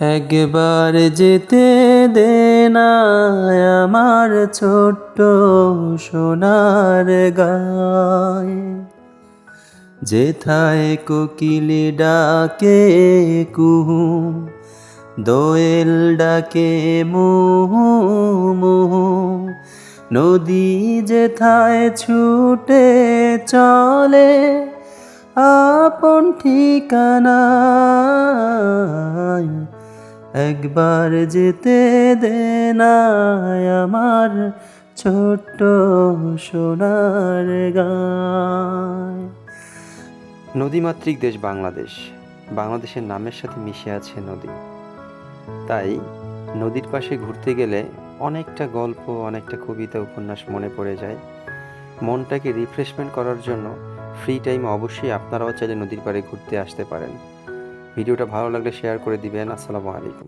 একবার যেতে দে না আমার ছোট্ট সোনার গায়। যেথায় কোকিলি ডাকে কুহু, দোয়েল ডাকে মুহু মুহু। নদী যেথায় ছুটে চলে, আপন ঠিকানায় একবার যেতে দে না আমার ছোট্ট সোনার গায় নদীমাতৃক দেশ বাংলাদেশ। বাংলাদেশের নামের সাথে মিশে আছে নদী। তাই নদীর পাশে ঘুরতে গেলে অনেকটা গল্প, অনেকটা কবিতা, উপন্যাস মনে পড়ে যায়। মনটাকে রিফ্রেশমেন্ট করার জন্য ফ্রি টাইম অবশ্যই আপনারাও চাইলে নদীর পাড়ে ঘুরতে আসতে পারেন। ভিডিওটা ভালো লাগলে শেয়ার করে দিবেন। আসসালামু আলাইকুম।